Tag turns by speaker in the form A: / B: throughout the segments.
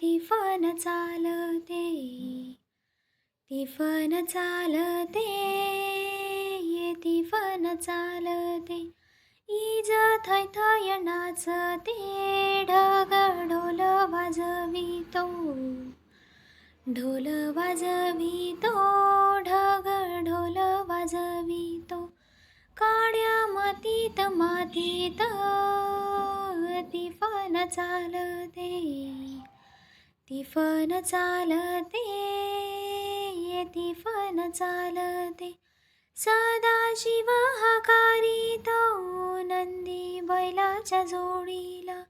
A: तिफन चालते तिफन चालते ये तिफन चालते इज थय नाचते ढग ढोल वाजवितो. ढोल वाजवितो. ढग ढोल वाजवितो. काड्या मातीत मातीत. तिफन चालते. तिफन चालते. ये तिफन चालते. सदाशिव हकारितो नंदी बैलाच्या जोडीला.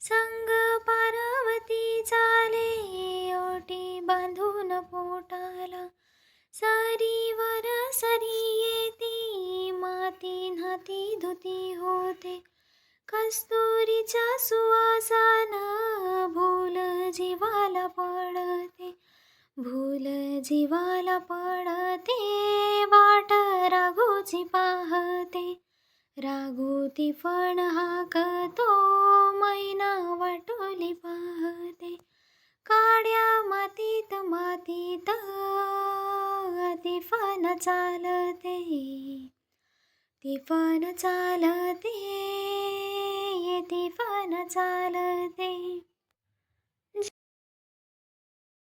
A: संग पार्वती चाले ओटी बांधून पोटाला. सरीवर सरी येती माती नाती धुती होते. कस्तुरीच्या सुवासान भूल जीवाला पडते भूल जीवाला पडते वाट राघोची पाहते. राघू ती फण हाकतो मैना वाटोली पाहते. काड्या मातीत मातीत तिफन चालते तिफन चालते. ये तिफन चालते.